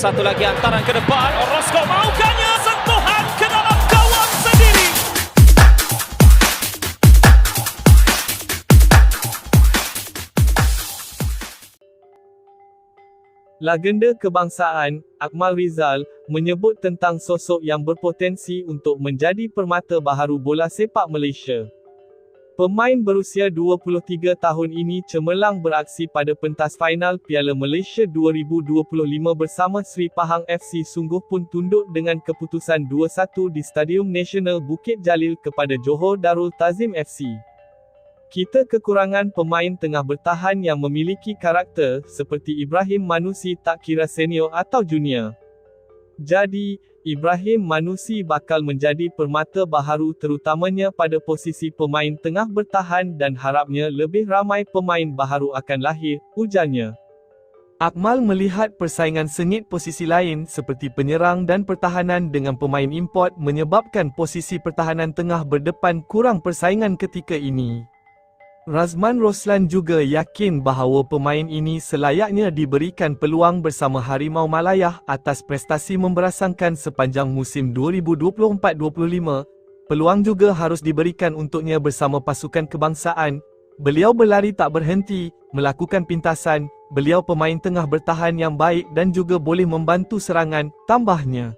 Satu lagi hantaran ke depan. Orozco maukahnya sentuhan ke dalam gawang sendiri. Legenda kebangsaan, Akmal Rizal, menyebut tentang sosok yang berpotensi untuk menjadi permata baharu bola sepak Malaysia. Pemain berusia 23 tahun ini cemerlang beraksi pada pentas final Piala Malaysia 2025 bersama Sri Pahang FC sungguh pun tunduk dengan keputusan 2-1 di Stadium Nasional Bukit Jalil kepada Johor Darul Tazim FC. Kita kekurangan pemain tengah bertahan yang memiliki karakter, seperti Ibrahim Manusi tak kira senior atau junior. Jadi, Ibrahim Manusi bakal menjadi permata baharu terutamanya pada posisi pemain tengah bertahan dan harapnya lebih ramai pemain baharu akan lahir, ujarnya. Akmal melihat persaingan sengit posisi lain seperti penyerang dan pertahanan dengan pemain import menyebabkan posisi pertahanan tengah berdepan kurang persaingan ketika ini. Razman Roslan juga yakin bahawa pemain ini selayaknya diberikan peluang bersama Harimau Malayah atas prestasi memberasangkan sepanjang musim 2024-25. Peluang juga harus diberikan untuknya bersama pasukan kebangsaan. Beliau berlari tak berhenti, melakukan pintasan, beliau pemain tengah bertahan yang baik dan juga boleh membantu serangan, tambahnya.